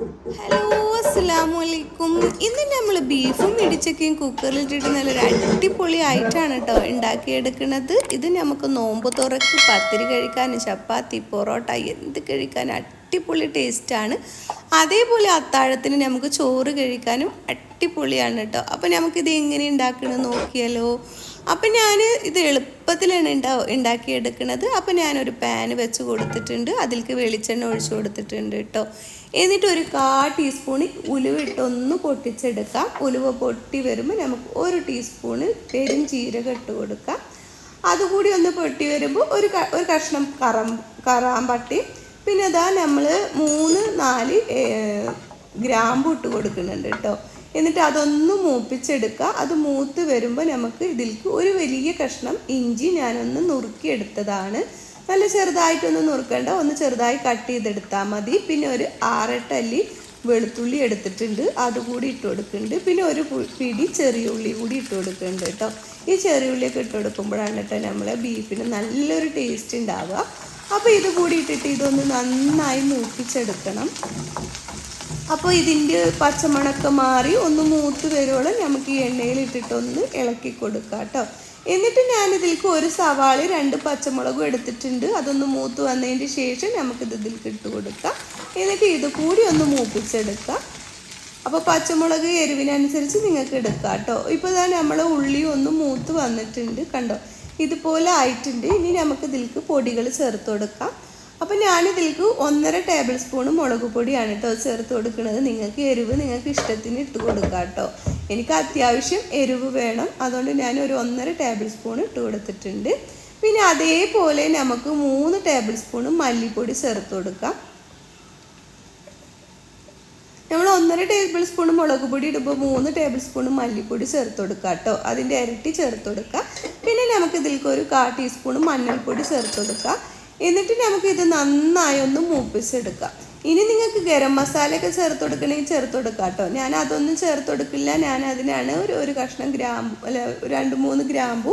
Hello ഇന്ന് നമ്മൾ ബീഫും ഇടിച്ചക്കയും കുക്കറിലിട്ടിട്ട് നല്ലൊരു അടിപൊളി ആയിട്ടാണ് കേട്ടോ ഉണ്ടാക്കിയെടുക്കുന്നത് ഇത് നമുക്ക് നോമ്പ് തുറക്ക് പത്തിരി കഴിക്കാനും ചപ്പാത്തി പൊറോട്ട എന്ത് കഴിക്കാനും അടിപൊളി ടേസ്റ്റാണ് അതേപോലെ അത്താഴത്തിന് നമുക്ക് ചോറ് കഴിക്കാനും അടിപൊളിയാണ് കേട്ടോ അപ്പോൾ നമുക്കിത് എങ്ങനെ ഉണ്ടാക്കണമെന്ന് നോക്കിയാലോ. അപ്പം ഞാൻ ഇത് എളുപ്പത്തിലാണ് ഉണ്ടാ ഉണ്ടാക്കിയെടുക്കുന്നത് അപ്പം ഞാനൊരു പാൻ വെച്ച് കൊടുത്തിട്ടുണ്ട്. അതിലേക്ക് വെളിച്ചെണ്ണ ഒഴിച്ചു കൊടുത്തിട്ടുണ്ട് കേട്ടോ എന്നിട്ട് ഒരു കാ ടീസ്പൂൺ ഉലുവ ഇട്ടൊന്ന് പൊട്ടിച്ചെടുക്കാം. ഉലുവ പൊട്ടി വരുമ്പോൾ നമുക്ക് ഒരു ടീസ്പൂണ് പെരും ജീരകം ഇട്ട് കൊടുക്കാം. അതുകൂടി ഒന്ന് പൊട്ടി വരുമ്പോൾ ഒരു ഒരു കഷ്ണം കറം കറാമ്പട്ടി. പിന്നെ അതാ നമ്മൾ മൂന്ന് നാല് ഗ്രാമ്പു ഇട്ട് കൊടുക്കുന്നുണ്ട് കേട്ടോ എന്നിട്ട് അതൊന്ന് മൂപ്പിച്ചെടുക്കുക. അത് മൂത്ത് വരുമ്പോൾ നമുക്ക് ഇതിലേക്ക് ഒരു വലിയ കഷ്ണം ഇഞ്ചി ഞാനൊന്ന് നുറുക്കിയെടുത്തതാണ്. നല്ല ചെറുതായിട്ടൊന്ന് നുറുക്കണ്ട. ഒന്ന് ചെറുതായി കട്ട് ചെയ്തെടുത്താൽ മതി. പിന്നെ ഒരു ആറട്ടല്ലി വെളുത്തുള്ളി എടുത്തിട്ടുണ്ട്. അതുകൂടി ഇട്ട് കൊടുക്കുന്നുണ്ട്. പിന്നെ ഒരു പിടി ചെറിയ ഉള്ളി കൂടി ഇട്ട് കൊടുക്കുന്നുണ്ട് കേട്ടോ. ഈ ചെറിയ ഉള്ളിയൊക്കെ ഇട്ട് കൊടുക്കുമ്പോഴാണ് കേട്ടോ നമ്മളെ ബീഫിന് നല്ലൊരു ടേസ്റ്റ് ഉണ്ടാവുക. അപ്പോൾ ഇത് കൂടി ഇട്ടിട്ട് ഇതൊന്ന് നന്നായി മൂപ്പിച്ചെടുക്കണം. അപ്പോൾ ഇതിന്റെ പച്ചമണക്കം മാറി ഒന്ന് മൂത്ത് വരുവോളം നമുക്ക് ഈ എണ്ണയിൽ ഇട്ടിട്ടൊന്ന് ഇളക്കി കൊടുക്കാം കേട്ടോ. എന്നിട്ട് ഞാനിതിലേക്ക് ഒരു സവാളി രണ്ട് പച്ചമുളകും എടുത്തിട്ടുണ്ട്. അതൊന്ന് മൂത്ത് വന്നതിന് ശേഷം നമുക്കിത് ഇതിലേക്ക് ഇട്ട് കൊടുക്കാം. എന്നിട്ട് ഇത് കൂടി ഒന്ന് മൂപ്പിച്ചെടുക്കാം. അപ്പോൾ പച്ചമുളക് എരിവിനനുസരിച്ച് നിങ്ങൾക്ക് എടുക്കാം കേട്ടോ. ഇപ്പോൾ ഇതാ നമ്മൾ ഉള്ളി ഒന്ന് മൂത്ത് വന്നിട്ടുണ്ട് കണ്ടോ. ഇതുപോലെ ആയിട്ടുണ്ട്. ഇനി നമുക്ക് ഇതിലേക്ക് പൊടികൾ ചേർത്ത് കൊടുക്കാം. അപ്പോൾ ഞാനിതിലേക്ക് ഒന്നര ടേബിൾ സ്പൂൺ മുളക് പൊടിയാണ് കേട്ടോ ചേർത്ത് കൊടുക്കുന്നത് നിങ്ങൾക്ക് എരിവ് നിങ്ങൾക്ക് ഇഷ്ടത്തിന് ഇട്ട് കൊടുക്കാം കേട്ടോ എനിക്ക് അത്യാവശ്യം എരിവ് വേണം. അതുകൊണ്ട് ഞാൻ ഒരു ഒന്നര ടേബിൾ സ്പൂൺ ഇട്ട് കൊടുത്തിട്ടുണ്ട്. പിന്നെ അതേപോലെ നമുക്ക് മൂന്ന് ടേബിൾ സ്പൂൺ മല്ലിപ്പൊടി ചേർത്ത് കൊടുക്കാം. നമ്മൾ ഒന്നര ടേബിൾ സ്പൂൺ മുളക് പൊടി ഇടുമ്പോൾ മൂന്ന് ടേബിൾ സ്പൂൺ മല്ലിപ്പൊടി ചേർത്ത് കൊടുക്കുക കേട്ടോ അതിന്റെ ഇരട്ടി ചേർത്ത് കൊടുക്കുക പിന്നെ നമുക്ക് ഒരു കാ ടീസ്പൂൺ മഞ്ഞൾപ്പൊടി ചേർത്ത് കൊടുക്കുക എന്നിട്ട് നമുക്ക് ഇത് നന്നായി ഒന്ന് മൂപ്പിച്ചെടുക്കാം. ഇനി നിങ്ങൾക്ക് ഗരം മസാലയൊക്കെ ചേർത്ത് കൊടുക്കണമെങ്കിൽ ചേർത്ത് കൊടുക്കാം കേട്ടോ. ഞാൻ അതൊന്നും ചേർത്ത് കൊടുക്കില്ല. ഞാൻ അതിനാണ് ഒരു ഒരു കഷ്ണം ഗ്രാമ്പു അല്ല രണ്ട് മൂന്ന് ഗ്രാമ്പു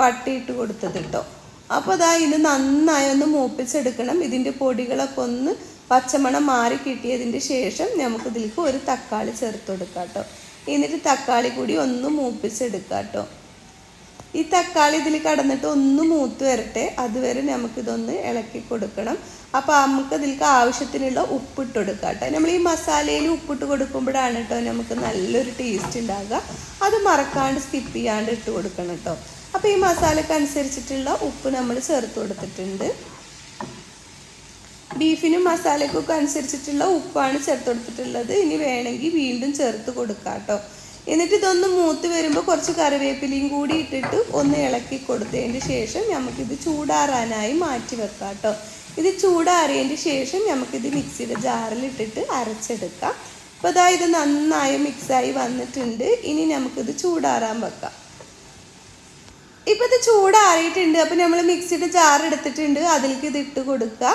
പട്ടിയിട്ട് കൊടുത്തത് കേട്ടോ. അപ്പോൾ അതാ ഇത് നന്നായി ഒന്ന് മൂപ്പിച്ചെടുക്കണം. ഇതിന്റെ പൊടികളൊക്കെ ഒന്ന് പച്ചമണം മാറി കിട്ടിയതിന്റെ ശേഷം നമുക്ക് ഇതിലേക്ക് ഒരു തക്കാളി ചേർത്ത് കൊടുക്കാം കേട്ടോ. എന്നിട്ട് തക്കാളി കൂടി ഒന്ന് മൂപ്പിച്ചെടുക്കാം കേട്ടോ. ഈ തക്കാളി ഇതിൽ കടന്നിട്ട് ഒന്ന് മൂത്ത് വരട്ടെ. അതുവരെ നമുക്കിതൊന്ന് ഇളക്കി കൊടുക്കണം. അപ്പോൾ നമുക്ക് ഇതിലേക്ക് ആവശ്യത്തിനുള്ള ഉപ്പിട്ട് കൊടുക്കുക കേട്ടോ നമ്മൾ ഈ മസാലയിൽ ഉപ്പിട്ട് കൊടുക്കുമ്പോഴാണ് കേട്ടോ നമുക്ക് നല്ലൊരു ടേസ്റ്റ് ഉണ്ടാകുക അത് മറക്കാണ്ട് സ്കിപ്പ് ചെയ്യാണ്ട് ഇട്ട് കൊടുക്കണം കേട്ടോ അപ്പോൾ ഈ മസാലക്ക് അനുസരിച്ചിട്ടുള്ള ഉപ്പ് നമ്മൾ ചേർത്ത് കൊടുത്തിട്ടുണ്ട്. ബീഫിനും മസാലക്കൊക്കെ അനുസരിച്ചിട്ടുള്ള ഉപ്പാണ് ചേർത്ത് കൊടുത്തിട്ടുള്ളത്. ഇനി വേണമെങ്കിൽ വീണ്ടും ചേർത്ത് കൊടുക്കാം കേട്ടോ എന്നിട്ട് ഇതൊന്ന് മൂത്ത് വരുമ്പോൾ കുറച്ച് കറിവേപ്പിലയും കൂടി ഇട്ടിട്ട് ഒന്ന് ഇളക്കി കൊടുത്തതിന് ശേഷം നമുക്കിത് ചൂടാറാനായി മാറ്റി വെക്കാം കേട്ടോ. ഇത് ചൂടാറിയതിന് ശേഷം നമുക്കിത് മിക്സിയുടെ ജാറിലിട്ടിട്ട് അരച്ചെടുക്കാം. അപ്പോൾ അതാ ഇത് നന്നായി മിക്സായി വന്നിട്ടുണ്ട്. ഇനി നമുക്കിത് ചൂടാറാൻ വെക്കാം. ഇപ്പം ഇത് ചൂടാറിയിട്ടുണ്ട്. അപ്പോൾ നമ്മൾ മിക്സിയുടെ ജാർ എടുത്തിട്ടുണ്ട്. അതിലേക്ക് ഇത് ഇട്ട് കൊടുക്കുക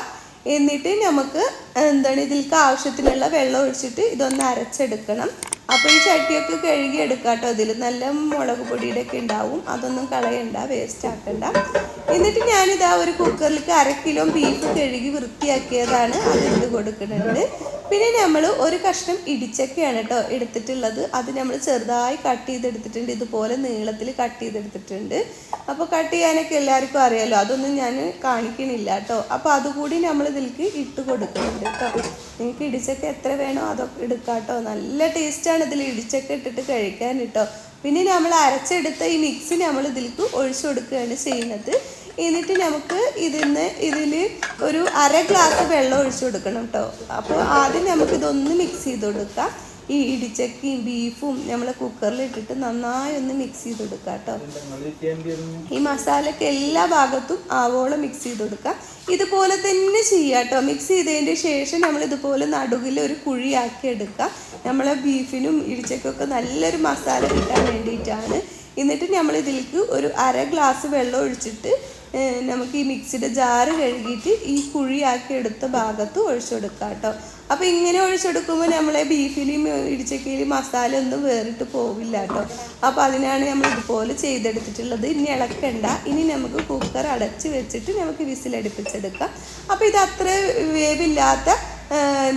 എന്നിട്ട് നമുക്ക് എന്താണ് ഇതിലേക്ക് ആവശ്യത്തിനുള്ള വെള്ളം ഒഴിച്ചിട്ട് ഇതൊന്ന് അരച്ചെടുക്കണം. അപ്പോൾ ഈ ചട്ടിയൊക്കെ കഴുകി എടുക്കാം കേട്ടോ ഇതിൽ നല്ല മുളക് പൊടിയുടെ ഒക്കെ ഉണ്ടാവും. അതൊന്നും കളയണ്ട വേസ്റ്റ് ആക്കണ്ട. എന്നിട്ട് ഞാനിതാ ഒരു കുക്കറിലേക്ക് അര കിലോ ബീഫ് കഴുകി വൃത്തിയാക്കിയതാണ് അതിട്ട് കൊടുക്കുന്നുണ്ട്. പിന്നെ നമ്മൾ ഒരു കഷ്ണം ഇടിച്ചക്കയാണ് കേട്ടോ എടുത്തിട്ടുള്ളത്. അത് നമ്മൾ ചെറുതായി കട്ട് ചെയ്തെടുത്തിട്ടുണ്ട്. ഇതുപോലെ നീളത്തിൽ കട്ട് ചെയ്തെടുത്തിട്ടുണ്ട്. അപ്പോൾ കട്ട് ചെയ്യാനൊക്കെ എല്ലാവർക്കും അറിയാലോ അതൊന്നും ഞാൻ കാണിക്കണില്ല കേട്ടോ അപ്പോൾ അതുകൂടി നമ്മൾ ഇതിലേക്ക് ഇട്ട് കൊടുക്കുന്നുണ്ട് കേട്ടോ നിങ്ങൾക്ക് ഇടിച്ചക്ക എത്ര വേണോ അതൊക്കെ എടുക്കാം കേട്ടോ നല്ല ടേസ്റ്റാണ് ഇതിൽ ഇടിച്ചൊക്കെ ഇട്ടിട്ട് കഴിക്കാൻ കേട്ടോ പിന്നെ നമ്മൾ അരച്ചെടുത്ത ഈ മിക്സ് നമ്മൾ ഇതിലേക്ക് ഒഴിച്ചു കൊടുക്കുകയാണ് ചെയ്യുന്നത്. എന്നിട്ട് നമുക്ക് ഇതിന്ന് ഇതിൽ ഒരു അര ഗ്ലാസ് വെള്ളം ഒഴിച്ചു കൊടുക്കണം കേട്ടോ അപ്പോൾ ആദ്യം നമുക്കിതൊന്ന് മിക്സ് ചെയ്ത് കൊടുക്കാം. ഈ ഇടിച്ചക്കയും ബീഫും നമ്മൾ കുക്കറിൽ ഇട്ടിട്ട് നന്നായി ഒന്ന് മിക്സ് ചെയ്ത് കൊടുക്കാം കേട്ടോ ഈ മസാലയ്ക്ക് എല്ലാ ഭാഗത്തും ആവോളം മിക്സ് ചെയ്ത് കൊടുക്കുക ഇതുപോലെ തന്നെ ചെയ്യുക കേട്ടോ മിക്സ് ചെയ്തതിന്റെ ശേഷം നമ്മൾ ഇതുപോലെ നടുവിൽ ഒരു കുഴിയാക്കി എടുക്കുക നമ്മളെ ബീഫിനും ഇടിച്ചക്കൊക്കെ നല്ലൊരു മസാല കിട്ടാൻ വേണ്ടിയിട്ടാണ്. എന്നിട്ട് നമ്മൾ ഇതിലേക്ക് ഒരു അര ഗ്ലാസ് വെള്ളം ഒഴിച്ചിട്ട് നമുക്ക് ഈ മിക്സിയുടെ ജാറ് കഴുകിയിട്ട് ഈ കുഴിയാക്കി എടുത്ത ഭാഗത്ത് ഒഴിച്ചു കൊടുക്കാം കേട്ടോ അപ്പോൾ ഇങ്ങനെ ഒഴിച്ചെടുക്കുമ്പോൾ നമ്മളെ ബീഫിലും ഇടിച്ചക്കയിലും മസാല ഒന്നും വേറിട്ട് പോവില്ല കേട്ടോ. അപ്പോൾ അതിനാണ് നമ്മൾ ഇതുപോലെ ചെയ്തെടുത്തിട്ടുള്ളത്. ഇനി ഇളക്കണ്ട. ഇനി നമുക്ക് കുക്കർ അടച്ച് വെച്ചിട്ട് നമുക്ക് വിസിലടുപ്പിച്ചെടുക്കാം. അപ്പോൾ ഇത് അത്ര വേവില്ലാത്ത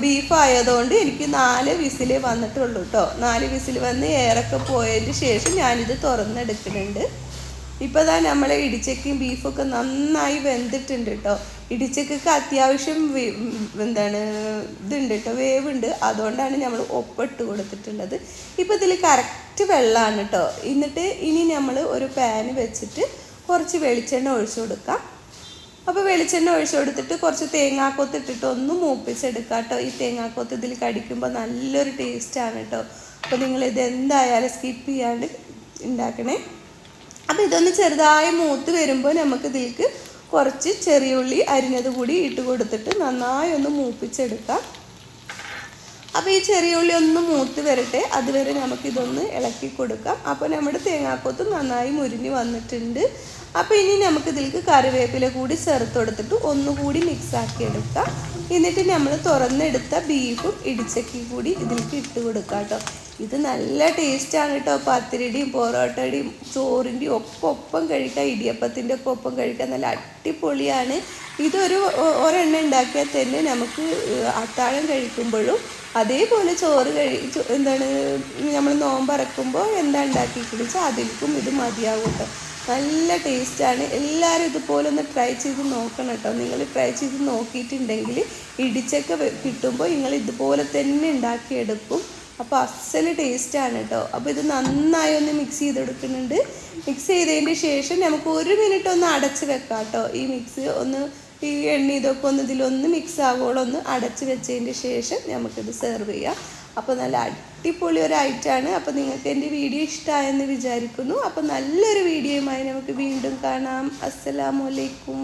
ബീഫ് ആയതുകൊണ്ട് എനിക്ക് നാല് വിസിൽ വന്നിട്ടുള്ളൂ കേട്ടോ. നാല് വിസിൽ വന്ന് ഏറൊക്കെ പോയതിന് ശേഷം ഞാനിത് തുറന്നെടുക്കുന്നുണ്ട്. ഇപ്പോൾ ഇതാ നമ്മളെ ഇടിച്ചക്കയും ബീഫൊക്കെ നന്നായി വെന്തിട്ടുണ്ട് കേട്ടോ. ഇടിച്ചക്കൊക്കെ അത്യാവശ്യം എന്താണ് ഇതുണ്ട് കേട്ടോ വേവുണ്ട്. അതുകൊണ്ടാണ് നമ്മൾ ഒപ്പിട്ട് കൊടുത്തിട്ടുള്ളത്. ഇപ്പോൾ ഇതിൽ കറക്റ്റ് വെള്ളമാണ് കേട്ടോ എന്നിട്ട് ഇനി നമ്മൾ ഒരു പാന് വെച്ചിട്ട് കുറച്ച് വെളിച്ചെണ്ണ ഒഴിച്ചു കൊടുക്കാം. അപ്പോൾ വെളിച്ചെണ്ണ ഒഴിച്ചു കൊടുത്തിട്ട് കുറച്ച് തേങ്ങാക്കൊത്ത് ഇട്ടിട്ട് ഒന്ന് മൂപ്പിച്ചെടുക്കുക കേട്ടോ ഈ തേങ്ങാക്കൊത്ത് ഇതിൽ കടിക്കുമ്പോൾ നല്ലൊരു ടേസ്റ്റാണ് കേട്ടോ അപ്പോൾ നിങ്ങൾ ഇത് എന്തായാലും സ്കിപ്പ് ചെയ്യാണ്ട് ഉണ്ടാക്കണേ. അപ്പോൾ ഇതൊന്ന് ചെറുതായി മൂത്ത് വരുമ്പോൾ നമുക്ക് ഇതിലേക്ക് കുറച്ച് ചെറിയ ഉള്ളി അരിഞ്ഞത് കൂടി ഇട്ട് കൊടുത്തിട്ട് നന്നായി ഒന്ന് മൂപ്പിച്ചെടുക്കാം. അപ്പോൾ ഈ ചെറിയ ഉള്ളി ഒന്ന് മൂത്ത് വരട്ടെ. അതുവരെ നമുക്കിതൊന്ന് ഇളക്കി കൊടുക്കാം. അപ്പോൾ നമ്മുടെ തേങ്ങാക്കൊത്ത് നന്നായി മുരിഞ്ഞ് വന്നിട്ടുണ്ട്. അപ്പോൾ ഇനി നമുക്കിതിലേക്ക് കറിവേപ്പില കൂടി ചേർത്ത് കൊടുത്തിട്ട് ഒന്നുകൂടി മിക്സ് ആക്കി എടുക്കാം. എന്നിട്ട് നമ്മൾ തുറന്നെടുത്ത ബീഫും ഇടിച്ചക്കി കൂടി ഇതിലേക്ക് ഇട്ട് കൊടുക്കാം കേട്ടോ. ഇത് നല്ല ടേസ്റ്റാണ് കേട്ടോ പത്തിരിയുടെയും പൊറോട്ടയുടെയും ചോറിന്റെയും ഒക്കെ ഒപ്പം കഴിക്കാം ഇടിയപ്പത്തിന്റെ ഒക്കെ ഒപ്പം കഴിക്കാൻ നല്ല അടിപൊളിയാണ്. ഇതൊരു ഒരെണ്ണ ഉണ്ടാക്കിയാൽ തന്നെ നമുക്ക് അത്താഴം കഴിക്കുമ്പോഴും അതേപോലെ ചോറ് കഴി എന്താണ് നമ്മൾ നോമ്പറക്കുമ്പോൾ എന്താ ഉണ്ടാക്കിയിരിക്കുന്നത് വെച്ചാൽ അതിൽക്കും ഇത് മതിയാകും കേട്ടോ നല്ല ടേസ്റ്റാണ് എല്ലാവരും ഇതുപോലെ ഒന്ന് ട്രൈ ചെയ്ത് നോക്കണം കേട്ടോ നിങ്ങൾ ട്രൈ ചെയ്ത് നോക്കിയിട്ടുണ്ടെങ്കിൽ ഇടിച്ചൊക്കെ കിട്ടുമ്പോൾ നിങ്ങൾ ഇതുപോലെ തന്നെ ഉണ്ടാക്കിയെടുക്കും. അപ്പോൾ അസൽ ടേസ്റ്റാണ് കേട്ടോ അപ്പോൾ ഇത് നന്നായി ഒന്ന് മിക്സ് ചെയ്ത് ചെയ്തെടുക്കുന്നുണ്ട്. മിക്സ് ചെയ്തതിന് ശേഷം നമുക്ക് ഒരു മിനിറ്റ് ഒന്ന് അടച്ച് വെക്കാം കേട്ടോ ഈ മിക്സ് ഒന്ന് ഈ എണ്ണ ഇതൊക്കെ ഒന്ന് ഇതിലൊന്ന് മിക്സ് ആകുമ്പോൾ ഒന്ന് അടച്ച് വെച്ചതിന്റെ ശേഷം നമുക്കിത് സെർവ് ചെയ്യാം. അപ്പോൾ നല്ല അടിപൊളി ഒരു ഐറ്റമാണ് അപ്പോൾ നിങ്ങൾക്ക് എന്റെ വീഡിയോ ഇഷ്ടമായെന്ന് വിചാരിക്കുന്നു. അപ്പോൾ നല്ലൊരു വീഡിയോയുമായി നമുക്ക് വീണ്ടും കാണാം. അസ്സലാമു അലൈക്കും.